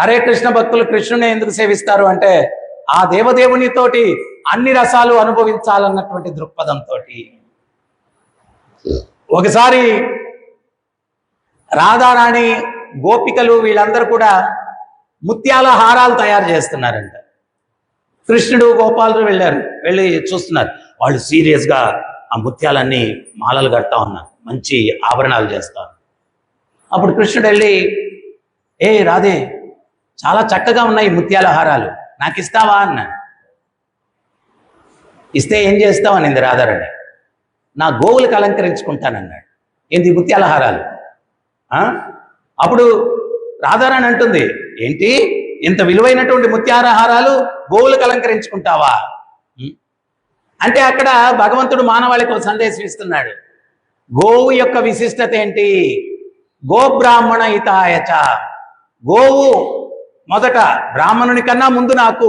హరే కృష్ణ భక్తులు కృష్ణుని ఎందుకు సేవిస్తారు అంటే ఆ దేవదేవునితోటి అన్ని రసాలు అనుభవించాలన్నటువంటి దృక్పథంతో ఒకసారి రాధారాణి గోపికలు వీళ్ళందరూ కూడా ముత్యాల హారాలు తయారు చేస్తున్నారంట. కృష్ణుడు గోపాలు వెళ్ళారు వెళ్ళి చూస్తున్నారు. వాళ్ళు సీరియస్గా ఆ ముత్యాలన్నీ మాలలు కడతా ఉన్నారు మంచి ఆభరణాలు చేస్తారు అప్పుడు కృష్ణుడు వెళ్ళి ఏ రాధే చాలా చక్కగా ఉన్నాయి ముత్యాల హారాలు. నాకు ఇస్తావా అన్నాను ఇస్తే ఏం చేస్తావు అనింది రాధారాణి. నా గోవులకు అలంకరించుకుంటానన్నాడు. ఏంది ముత్యాల హారాలు? అప్పుడు రాధారాణి అంటుంది ఏంటి? ఇంత విలువైనటువంటి ముత్యాలహారాలు గోవులకు అలంకరించుకుంటావా? అంటే అక్కడ భగవంతుడు మానవాళికి ఒక సందేశం ఇస్తున్నాడు. గోవు యొక్క విశిష్టత ఏంటి? గోబ్రాహ్మణ హితాయచ గోవు మొదట బ్రాహ్మణుని కన్నా ముందు నాకు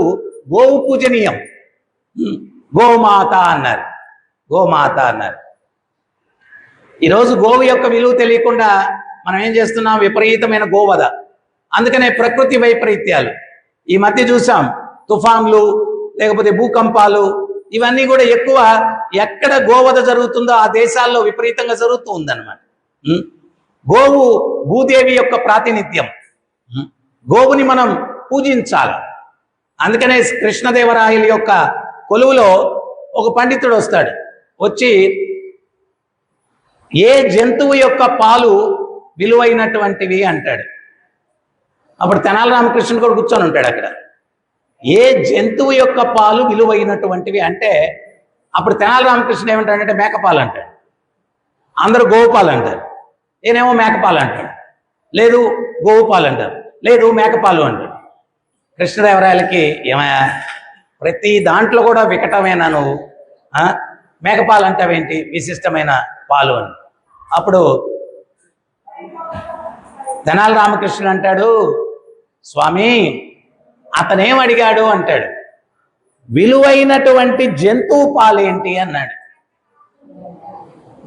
గోవు పూజనీయం. గోమాత అన్నారు. గోమాత అన్నారు. ఈరోజు గోవు యొక్క విలువ తెలియకుండా మనం ఏం చేస్తున్నాం? విపరీతమైన గోవధ. అందుకనే ప్రకృతి వైపరీత్యాలు. ఈ మధ్య చూసాం తుఫాన్లు లేకపోతే భూకంపాలు ఇవన్నీ కూడా ఎక్కువ ఎక్కడ గోవధ జరుగుతుందో ఆ దేశాల్లో విపరీతంగా జరుగుతూ ఉందన్నమాట. గోవు భూదేవి యొక్క ప్రాతినిధ్యం. గోవుని మనం పూజించాలి. అందుకనే కృష్ణదేవరాయల యొక్క కొలువులో ఒక పండితుడు వస్తాడు. వచ్చి ఏ జంతువు యొక్క పాలు విలువైనటువంటివి అంటాడు. అప్పుడు తెనాలి రామకృష్ణుడు కూడా కూర్చొని ఉంటాడు అక్కడ. ఏ జంతువు యొక్క పాలు విలువైనటువంటివి అంటే అప్పుడు తెనాల రామకృష్ణ ఏమంటాడంటే మేకపాలు అంటాడు. అందరూ గోవుపాలు అంటారు. నేనేమో మేకపాలు అంటాడు లేదు గోవుపాలు అంటారు. లేదు మేకపాలు అండి. కృష్ణదేవరాయలకి ఏమయ్యా ప్రతి దాంట్లో కూడా వికటమైన నువ్వు? మేకపాలు అంటావేంటి విశిష్టమైన పాలు అని. అప్పుడు ధనాల రామకృష్ణుడు అంటాడు స్వామి అతనేం అడిగాడు? అంటాడు. విలువైనటువంటి జంతువు పాలేంటి అన్నాడు.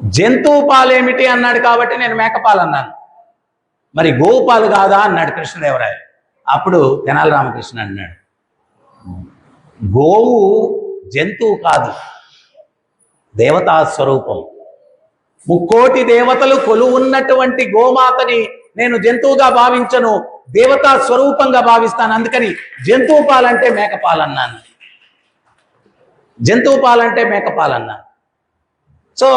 జంతువు పాలేమిటి అన్నాడు కాబట్టి నేను మేకపాలు అన్నాను. మరి గోపాలు కాదా అన్నాడు కృష్ణదేవరాయ అప్పుడు తెనాలి రామకృష్ణ అన్నాడు. గోవు జంతువు కాదు దేవతా స్వరూపం. ముక్కోటి దేవతలు కొలువున్నటువంటి గోమాతని నేను జంతువుగా భావించను దేవతా స్వరూపంగా భావిస్తాను అందుకని జంతువు పాలంటే మేకపాలన్నాను జంతువు పాలంటే మేకపాలన్నాను సో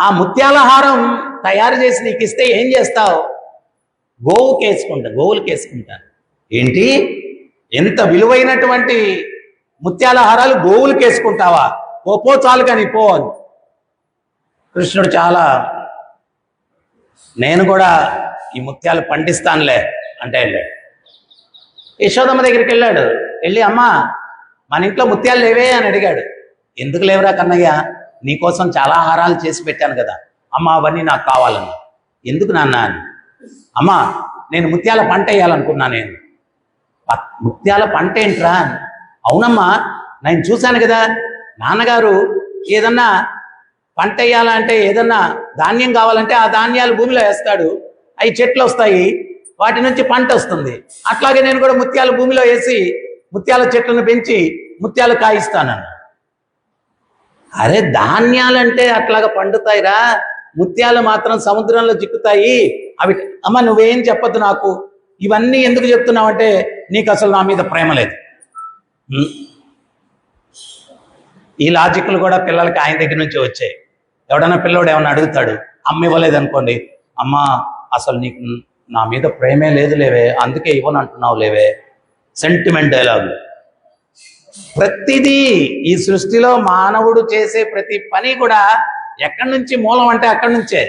ఆ ముత్యాలహారం తయారు చేసి నీకు ఇస్తే ఏం చేస్తావు? గోవుకి వేసుకుంటా గోవులకి వేసుకుంటాను ఏంటి? ఎంత విలువైనటువంటి ముత్యాలహారాలు గోవులకి వేసుకుంటావా ఓ పో చాలు కానీ పో అని. కృష్ణుడు చాలా నేను కూడా ఈ ముత్యాలు పండిస్తానులే అంటే వెళ్ళాడు యశోదమ్మ దగ్గరికి వెళ్ళాడు. వెళ్ళి అమ్మా మన ఇంట్లో ముత్యాలు లేవే అని అడిగాడు. ఎందుకు లేవురా కన్నయ్య? నీకోసం చాలా హారాలు చేసి పెట్టాను కదా. అమ్మ అవన్నీ నాకు కావాలని ఎందుకు నాన్న అని? అమ్మా నేను ముత్యాల పంట వేయాలనుకున్నా నేను. ముత్యాల పంట ఏంట్రా అవునమ్మా నేను చూశాను కదా నాన్నగారు ఏదన్నా పంట వేయాలంటే ఏదన్నా ధాన్యం కావాలంటే ఆ ధాన్యాలు భూమిలో వేస్తాడు. అవి చెట్లు వస్తాయి వాటి నుంచి పంట వస్తుంది. అట్లాగే నేను కూడా ముత్యాల భూమిలో వేసి ముత్యాల చెట్లను పెంచి ముత్యాలు కాయిస్తానన్న. అరే ధాన్యాలంటే అట్లాగా పండుతాయిరా. ముత్యాలు మాత్రం సముద్రంలో చిక్కుతాయి. అవి అమ్మ నువ్వేం చెప్పొద్దు నాకు. ఇవన్నీ ఎందుకు చెప్తున్నావు అంటే నీకు అసలు నా మీద ప్రేమ లేదు. ఈ లాజిక్లు కూడా పిల్లలకి ఆయన దగ్గర నుంచి వచ్చాయి. ఎవడన్నా పిల్లోడు ఏమన్నా అడుగుతాడు అమ్మ ఇవ్వలేదు అనుకోండి అమ్మ అసలు నీకు నా మీద ప్రేమే లేదు లేవే అందుకే ఇవ్వను అంటున్నావు లేవే. సెంటిమెంట్ డైలాగులు ప్రతిదీ ఈ సృష్టిలో మానవుడు చేసే ప్రతి పని కూడా ఎక్కడి నుంచి మూలం అంటే అక్కడి నుంచే.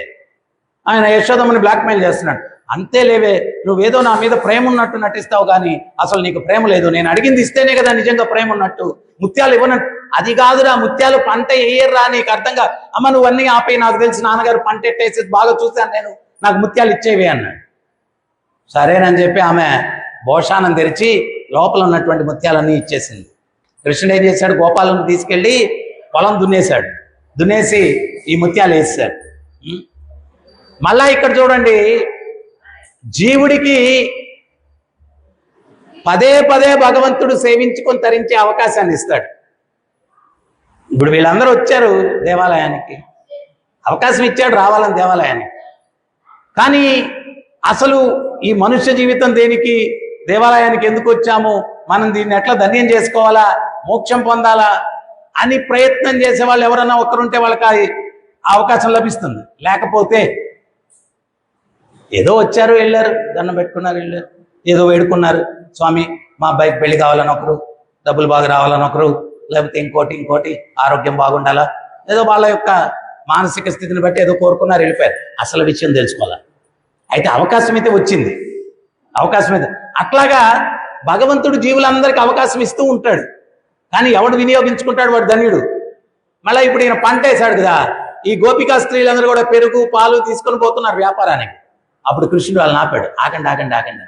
ఆయన యశోదమ్మని బ్లాక్మెయిల్ చేస్తున్నాడు. అంతే లేవే నువ్వేదో నా మీద ప్రేమ ఉన్నట్టు నటిస్తావు కానీ అసలు నీకు ప్రేమ లేదు. నేను అడిగింది ఇస్తేనే కదా నిజంగా ప్రేమ ఉన్నట్టు. ముత్యాలు ఇవ్వనట్టు అది కాదురా ముత్యాలు పంట వేయర్రా నీకు అర్థంగా అమ్మ నువ్వు అన్నీ ఆపై నాకు తెలిసి నాన్నగారు పంట ఎట్టేసి బాగా చూశాను నేను. నాకు ముత్యాలు ఇచ్చేవి అన్నాడు. సరేనని చెప్పి ఆమె భోషానం తెరిచి లోపల ఉన్నటువంటి ముత్యాలన్నీ ఇచ్చేసింది. కృష్ణుడు ఏం చేశాడు? గోపాలను తీసుకెళ్ళి పొలం దున్నేశాడు. దున్నేసి ఈ ముత్యాలు వేసాడు? మళ్ళా ఇక్కడ చూడండి జీవుడికి పదే పదే భగవంతుడు సేవించుకొని తరించే అవకాశాన్ని ఇస్తాడు. ఇప్పుడు వీళ్ళందరూ వచ్చారు దేవాలయానికి. అవకాశం ఇచ్చాడు రావాలని దేవాలయానికి. కానీ అసలు ఈ మనుష్య జీవితం దేనికి? దేవాలయానికి ఎందుకు వచ్చాము? మనం దీన్ని ఎట్లా ధన్యం చేసుకోవాలా? మోక్షం పొందాలా? అని ప్రయత్నం చేసే వాళ్ళు ఎవరన్నా ఒక్కరుంటే వాళ్ళకి అది అవకాశం లభిస్తుంది. లేకపోతే ఏదో వచ్చారు వెళ్ళారు దండం పెట్టుకున్నారు వెళ్ళారు ఏదో వేడుకున్నారు. స్వామి మా అబ్బాయికి పెళ్ళి కావాలని ఒకరు డబ్బులు బాగా రావాలని ఒకరు లేకపోతే ఇంకోటి ఇంకోటి ఆరోగ్యం బాగుండాలా? ఏదో వాళ్ళ యొక్క మానసిక స్థితిని బట్టి ఏదో కోరుకున్నారు వెళ్ళిపోయారు. అసలు విషయం తెలుసుకోవాలి? అయితే అవకాశం అయితే వచ్చింది. అవకాశం అయితే అట్లాగా భగవంతుడు జీవులందరికీ అవకాశం ఇస్తూ ఉంటాడు. కానీ ఎవడు వినియోగించుకుంటాడు వాడు ధన్యుడు? మళ్ళీ ఇప్పుడు ఈయన పంట వేశాడు కదా. ఈ గోపికా స్త్రీలందరూ కూడా పెరుగు పాలు తీసుకొని పోతున్నారు వ్యాపారానికి. అప్పుడు కృష్ణుడు వాళ్ళని ఆపాడు. ఆకండి ఆకండి ఆకండి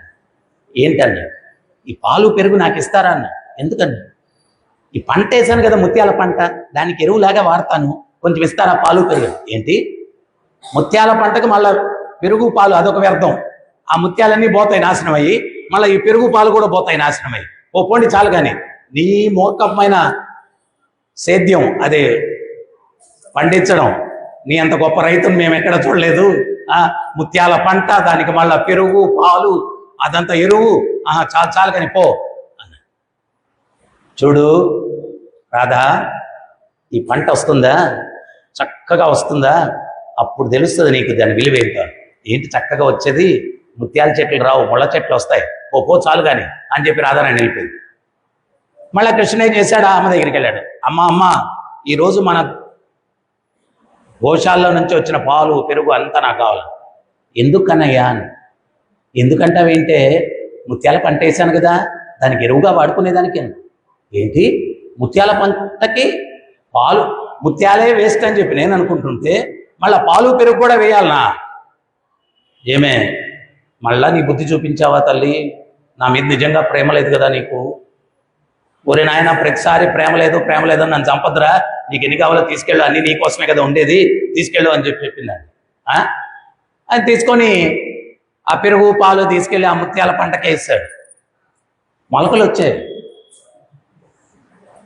ఏంటన్నా? ఈ పాలు పెరుగు నాకు ఇస్తారా అన్న? ఎందుకన్నా? ఈ పంట వేసాను కదా ముత్యాల పంట. దానికి ఎరువులాగా వాడతాను. కొంచెం ఇస్తారా పాలు పెరుగు? ఏంటి? ముత్యాల పంటకు మళ్ళా పెరుగు పాలు అదొక వ్యర్థం. ఆ ముత్యాలన్నీ పోతాయి నాశనం అయ్యి. మళ్ళీ ఈ పెరుగు పాలు కూడా పోతాయి నాశనమై. ఓ పోండి చాలు కానీ నీ మూర్ఖమైన సేద్యం అదే పండించడం. నీ అంత గొప్ప రైతును మేము ఎక్కడ చూడలేదు. ఆ ముత్యాల పంట దానికి మళ్ళా పెరుగు పాలు అదంతా ఎరువు. ఆహా చాలు చాలు కానీ పో. అన్నాడు. చూడు రాధా ఈ పంట వస్తుందా? చక్కగా వస్తుందా? అప్పుడు తెలుస్తుంది నీకు దాని విలువ ఏంటో ఏంటి చక్కగా వచ్చేది? ముత్యాల చెట్లు రావు ముళ్ళ చెట్లు వస్తాయి. ఓ పో చాలు కానీ అని చెప్పి రాధారాణి వెళ్ళిపోయింది. మళ్ళా కృష్ణ ఏం చేశాడు? ఆ అమ్మ దగ్గరికి వెళ్ళాడు. అమ్మ అమ్మ ఈరోజు మన గోశాల్లో నుంచి వచ్చిన పాలు పెరుగు అంతా నాకు కావాలి? ఎందుకన్నయ్యా అని. ఎందుకంటావేంటే ముత్యాల పంట వేసాను కదా దానికి ఎరువుగా వాడుకునేదానికి? ఏంటి? ముత్యాల పంటకి పాలు ముత్యాలే వేస్ట్ అని చెప్పి నేను అనుకుంటుంటే మళ్ళా పాలు పెరుగు కూడా వేయాలనా? ఏమే? మళ్ళా నీ బుద్ధి చూపించావా తల్లి? నా మీద నిజంగా ప్రేమ లేదు కదా నీకు? ఒరే నాయన ప్రతిసారి ప్రేమ లేదు ప్రేమ లేదు నన్ను చంపద్రా నీకు ఎన్ని కావాలో తీసుకెళ్ళు అన్ని నీ కోసమే కదా ఉండేది. తీసుకెళ్ళు అని చెప్పి చెప్పిందండి ఆ? అది తీసుకొని ఆ పెరుగు పాలు తీసుకెళ్ళి ఆ ముత్యాల పంటకే ఇస్తాడు. మొలకలు వచ్చాయి.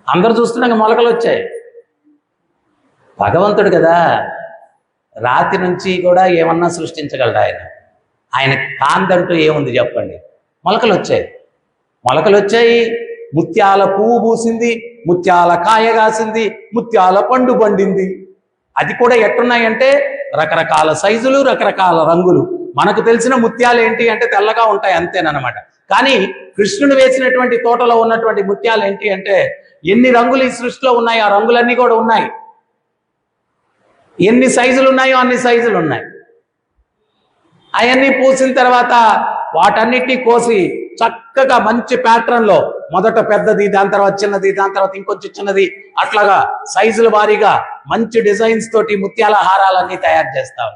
అందరు చూస్తున్నాక మొలకలు వచ్చాయి. భగవంతుడు కదా రాతి నుంచి కూడా ఏమన్నా సృష్టించగలడు ఆయన. ఆయన కాందంటూ ఏముంది చెప్పండి? మొలకలు వచ్చాయి మొలకలు వచ్చాయి ముత్యాల పువ్వు పూసింది ముత్యాల కాయ కాసింది ముత్యాల పండు పండింది. అది కూడా ఎట్టున్నాయంటే రకరకాల సైజులు రకరకాల రంగులు. మనకు తెలిసిన ముత్యాలు ఏంటి అంటే తెల్లగా ఉంటాయి అంతేనమాట కానీ కృష్ణుడు వేసినటువంటి తోటలో ఉన్నటువంటి ముత్యాలు ఏంటి అంటే ఎన్ని రంగులు ఈ సృష్టిలో ఉన్నాయి ఆ రంగులన్నీ కూడా ఉన్నాయి. ఎన్ని సైజులు ఉన్నాయో అన్ని సైజులు ఉన్నాయి. అవన్నీ పూసిన తర్వాత వాటన్నిటిని కోసి చక్కగా మంచి ప్యాటర్న్లో మొదట పెద్దది దాని తర్వాత చిన్నది దాని తర్వాత ఇంకొంచెం చిన్నది అట్లాగా సైజుల వారీగా మంచి డిజైన్స్ తోటి ముత్యాల హారాలన్నీ తయారు చేస్తాం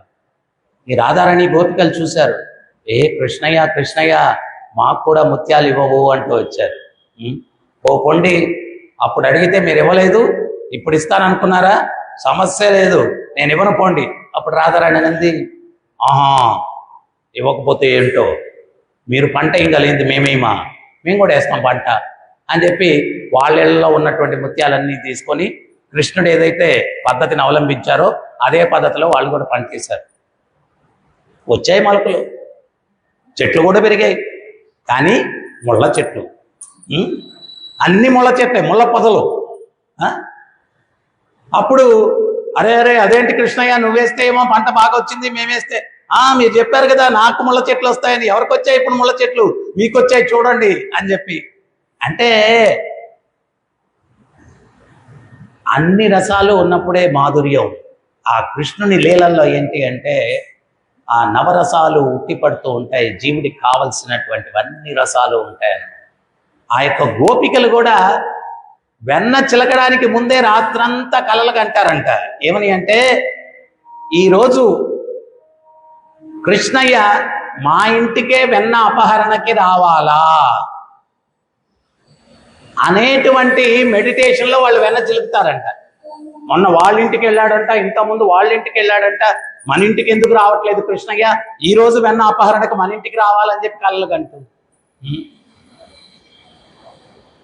ఈ రాధారాణి గోపికలు చూశారు. ఏ కృష్ణయ్య కృష్ణయ్య మాకు కూడా ముత్యాలు ఇవ్వవు అంటూ వచ్చారు. ఓ పొండి అప్పుడు అడిగితే మీరు ఇవ్వలేదు. ఇప్పుడు ఇస్తాననుకున్నారా? సమస్య లేదు. నేను ఇవ్వను పోండి. అప్పుడు రాధారాణి అంది ఆహా ఇవ్వకపోతే ఏంటో? మీరు పంట ఇంకలేదు మేమేమా? మేము కూడా వేస్తాం పంట అని చెప్పి వాళ్ళల్లో ఉన్నటువంటి ముత్యాలన్నీ తీసుకొని కృష్ణుడు ఏదైతే పద్ధతిని అవలంబించారో అదే పద్ధతిలో వాళ్ళు కూడా పంట చేశారు వచ్చాయి మొలకలు. చెట్లు కూడా పెరిగాయి. కానీ ముళ్ళ చెట్లు. అన్ని ముళ్ళ చెట్లే ముళ్ళ పొదలు. అప్పుడు అరే అరే అదేంటి కృష్ణయ్య నువ్వేస్తే ఏమో పంట బాగా వచ్చింది మేమేస్తే. ఆ మీరు చెప్పారు కదా నాకు ముళ్ళ చెట్లు వస్తాయని. ఎవరికి వచ్చాయి ఇప్పుడు ముళ్ళ చెట్లు? మీకు వచ్చాయి చూడండి అని చెప్పి. అంటే అన్ని రసాలు ఉన్నప్పుడే మాధుర్యం. ఆ కృష్ణుని లీలల్లో ఏంటి అంటే ఆ నవరసాలు ఉట్టిపడుతూ ఉంటాయి. జీవుడికి కావలసినటువంటివన్నీ రసాలు ఉంటాయి ఆ యొక్క గోపికలు కూడా వెన్న చిలకడానికి ముందే రాత్రంతా కలలు కంటారంట. ఏమని అంటే ఈరోజు కృష్ణయ్య మా ఇంటికే వెన్న అపహరణకి రావాలా? అనేటువంటి మెడిటేషన్లో వాళ్ళు వెన్న చిలుపుతారంట మొన్న వాళ్ళ ఇంటికి వెళ్ళాడంట ఇంతకుముందు వాళ్ళ ఇంటికి వెళ్ళాడంట మన ఇంటికి ఎందుకు రావట్లేదు కృష్ణయ్య? ఈ రోజు వెన్న అపహరణకు మన ఇంటికి రావాలని చెప్పి కళ్ళలు కంటూ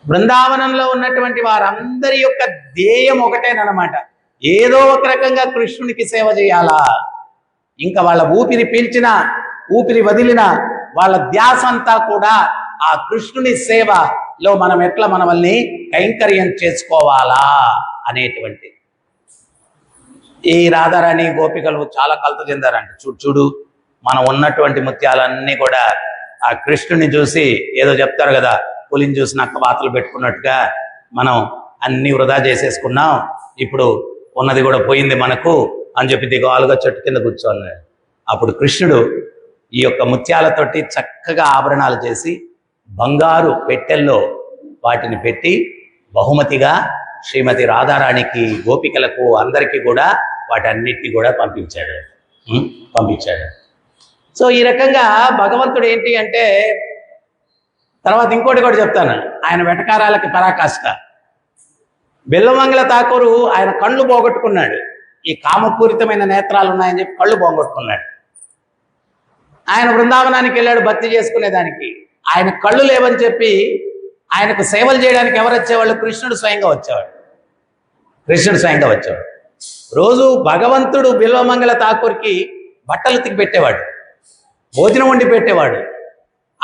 బృందావనంలో ఉన్నటువంటి వారందరి యొక్క ధ్యేయం ఒకటేనమాట ఏదో ఒక రకంగా కృష్ణునికి సేవ చేయాలా? ఇంకా వాళ్ళ ఊపిరి పీల్చిన ఊపిరి వదిలిన వాళ్ళ ధ్యాస అంతా కూడా ఆ కృష్ణుని సేవలో మనం ఎట్లా మనల్ని కైంకర్యం చేసుకోవాలా అనేటువంటి. ఈ రాధారాణి గోపికలు చాలా కలత చెందారంట. చూడు చూడు మనం ఉన్నటువంటి ముత్యాలన్నీ కూడా ఆ కృష్ణుని చూసి ఏదో చెప్తారు కదా పులిని చూసి నక్క బాతలు పెట్టుకున్నట్టుగా మనం అన్ని వృధా చేసేసుకున్నాం. ఇప్పుడు ఉన్నది కూడా పోయింది మనకు. అని చెప్పి దిగాలుగా చెట్టు కింద కూర్చోన్నాడు. అప్పుడు కృష్ణుడు ఈ యొక్క ముత్యాలతోటి చక్కగా ఆభరణాలు చేసి బంగారు పెట్టెల్లో వాటిని పెట్టి బహుమతిగా శ్రీమతి రాధారాణికి గోపికలకు అందరికీ కూడా వాటన్నిటిని కూడా పంపించాడు. పంపించాడు. సో ఈ రకంగా భగవంతుడు ఏంటి అంటే తర్వాత ఇంకోటి కూడా చెప్తాను. ఆయన వెటకారాలకి పరాకాష్ట. బెల్లమంగళ ఠాకూరు ఆయన కళ్ళు పోగొట్టుకున్నాడు. ఈ కామపూరితమైన నేత్రాలు ఉన్నాయని చెప్పి కళ్ళు పోగొట్టుకున్నాడు ఆయన బృందావనానికి వెళ్ళాడు భక్తి చేసుకునేదానికి. ఆయన కళ్ళు లేవని చెప్పి ఆయనకు సేవలు చేయడానికి ఎవరు వచ్చేవాళ్ళు? కృష్ణుడు స్వయంగా వచ్చేవాడు. కృష్ణుడు స్వయంగా వచ్చేవాడు. రోజు భగవంతుడు బిల్వమంగళ ఠాకూర్కి బట్టలు ఉతికి పెట్టేవాడు. భోజనం వండి పెట్టేవాడు.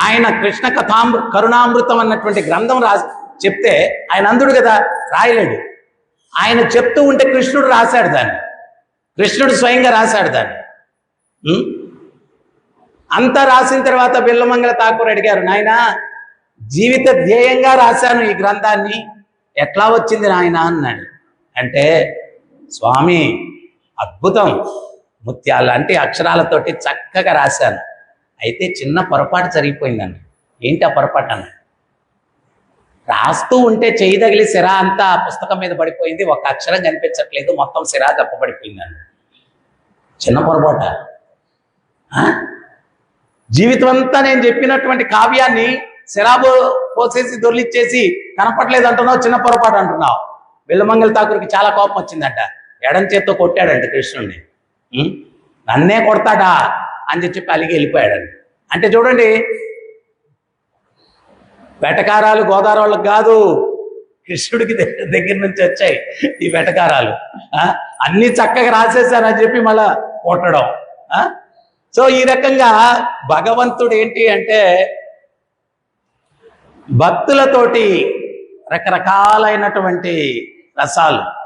ఆయన కృష్ణ కథామృ కరుణామృతం అన్నటువంటి గ్రంథం రాసి చెప్తే ఆయన అందుడు కదా రాయలేడు. ఆయన చెప్తూ ఉంటే కృష్ణుడు రాశాడు దాన్ని. కృష్ణుడు స్వయంగా రాశాడు దాన్ని. అంతా రాసిన తర్వాత బిల్లమంగళ ఠాకూర్ అడిగారు నాయనా జీవిత ధ్యేయంగా రాశాను ఈ గ్రంథాన్ని ఎట్లా వచ్చింది నాయన? అన్నాడు. అంటే స్వామి అద్భుతం. ముత్యాలు లాంటి అక్షరాలతోటి చక్కగా రాశాను. అయితే చిన్న పొరపాటు జరిగిపోయిందండి. ఏంటి ఆ పొరపాటు అన్న రాస్తూ ఉంటే చేయి తగిలి సిరా అంతా ఆ పుస్తకం మీద పడిపోయింది ఒక అక్షరం కనిపించట్లేదు మొత్తం సిరా తప్పబడిపోయిందండి చిన్న పొరపాట. జీవితం అంతా నేను చెప్పినటువంటి కావ్యాన్ని శరాబు పోసేసి దొర్లిచ్చేసి కనపట్లేదు అంటున్నావు చిన్న పొరపాటు అంటున్నావు. బిల్లమంగళ ఠాకూర్కి చాలా కోపం వచ్చిందంట. ఎడం చేత్తో కొట్టాడంట కృష్ణుడిని నన్నే కొడతాడా అని చెప్పి అలిగి వెళ్ళిపోయాడండి అంటే చూడండి వెటకారాలు గోదావరి వాళ్ళకి కాదు కృష్ణుడికి దగ్గర నుంచి వచ్చాయి ఈ వెటకారాలు. ఆ? అన్ని చక్కగా రాసేసారని చెప్పి మళ్ళా కొట్టడం. ఆ? సో ఈ రకంగా భగవంతుడు ఏంటి అంటే భక్తులతోటి రకరకాలైనటువంటి రసాలు.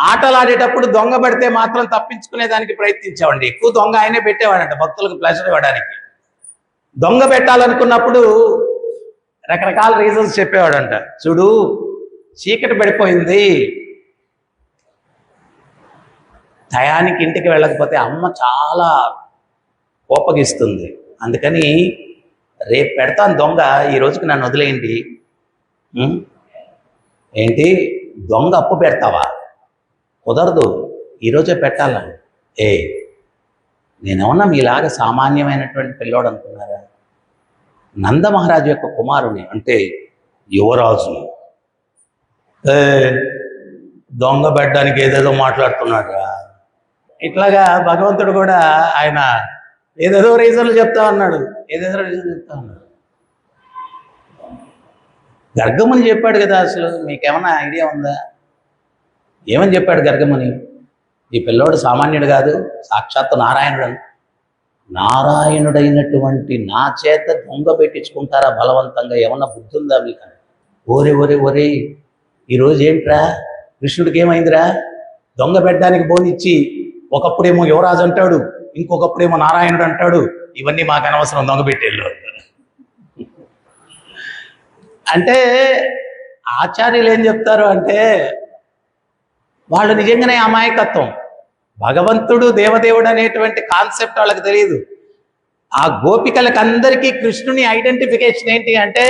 ఆటలాడేటప్పుడు దొంగ పెడితే మాత్రం తప్పించుకునే దానికి ప్రయత్నించామండి ఎక్కువ దొంగ ఆయనే పెట్టేవాడంట భక్తులకు ప్లెజర్ ఇవ్వడానికి. దొంగ పెట్టాలనుకున్నప్పుడు రకరకాల రీజన్స్ చెప్పేవాడంట. చూడు చీకటి పడిపోయింది. టయానికి ఇంటికి వెళ్ళకపోతే అమ్మ చాలా కోపగిస్తుంది. అందుకని రేపు పెడతాను దొంగ ఈ రోజుకి నన్ను వదిలేయండి. ఏంటి? దొంగ అప్పు పెడతావా? కుదరదు ఈరోజే పెట్టాలని. ఏ నేనేమన్నా మీలాగా సామాన్యమైనటువంటి పిల్లోడు అనుకున్నారా? నందమహారాజు యొక్క కుమారుని అంటే యువరాజుని. ఏ దొంగ పెట్టడానికి ఏదేదో మాట్లాడుతున్నాడు ఇట్లాగా భగవంతుడు కూడా ఆయన ఏదేదో రీజన్లు చెప్తా ఉన్నాడు. ఏదేదో రీజన్ చెప్తా ఉన్నాడు. గర్గముని చెప్పాడు కదా అసలు మీకేమైనా ఐడియా ఉందా? ఏమని చెప్పాడు గర్గముని? ఈ పిల్లోడు సామాన్యుడు కాదు సాక్షాత్తు నారాయణుడు అని. నారాయణుడైనటువంటి నా చేత దొంగ పెట్టించుకుంటారా బలవంతంగా? ఏమన్నా బుద్ధి ఉందా మీకు ఓరే ఓరే ఓరే ఈరోజు ఏంట్రా? కృష్ణుడికి ఏమైందిరా? దొంగ పెట్టడానికి బోనిచ్చి ఒకప్పుడేమో యువరాజు అంటాడు ఇంకొకప్పుడేమో నారాయణుడు అంటాడు ఇవన్నీ మాకు అనవసరం దొంగ పెట్టేళ్ళు అంటే ఆచార్యులు ఏం చెప్తారు అంటే వాళ్ళు నిజంగానే అమాయకత్వం. భగవంతుడు దేవదేవుడు అనేటువంటి కాన్సెప్ట్ వాళ్ళకి తెలియదు. ఆ గోపికలకు అందరికీ కృష్ణుని ఐడెంటిఫికేషన్ ఏంటి అంటే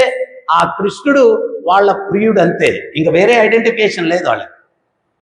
ఆ కృష్ణుడు వాళ్ళ ప్రియుడు అంతే ఇంకా వేరే ఐడెంటిఫికేషన్ లేదు వాళ్ళకి.